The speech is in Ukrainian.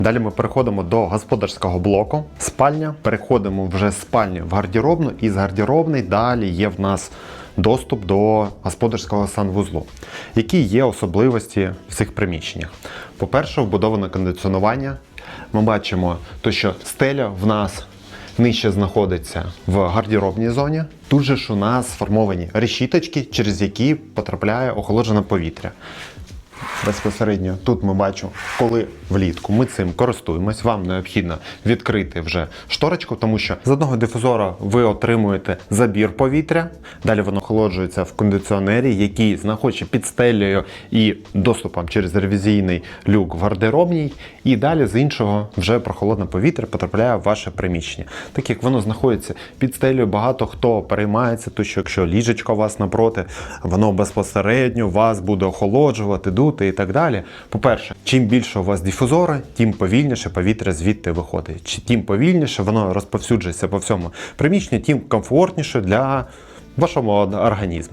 Далі ми переходимо до господарського блоку. Спальня. Переходимо вже з спальні в гардеробну, і з гардеробної далі є в нас доступ до господарського санвузлу. Які є особливості в цих приміщеннях? По-перше, вбудоване кондиціонування. Ми бачимо, то, що стеля в нас нижче знаходиться в гардеробній зоні. Тут же ж у нас сформовані решіточки, через які потрапляє охолоджене повітря. Безпосередньо тут ми бачимо, коли влітку ми цим користуємось. Вам необхідно відкрити вже шторочку, тому що з одного дифузора ви отримуєте забір повітря. Далі воно охолоджується в кондиціонері, який знаходиться під стелею і доступом через ревізійний люк в гардеробній. І далі з іншого вже прохолодне повітря потрапляє в ваше приміщення. Так як воно знаходиться під стелею, багато хто переймається, то що якщо ліжечко у вас напроти, воно безпосередньо вас буде охолоджувати, дути і так далі. По-перше, чим більше у вас дифузори, тим повільніше повітря звідти виходить. Чи тим повільніше воно розповсюджується по всьому приміщенню, тим комфортніше для вашого організму.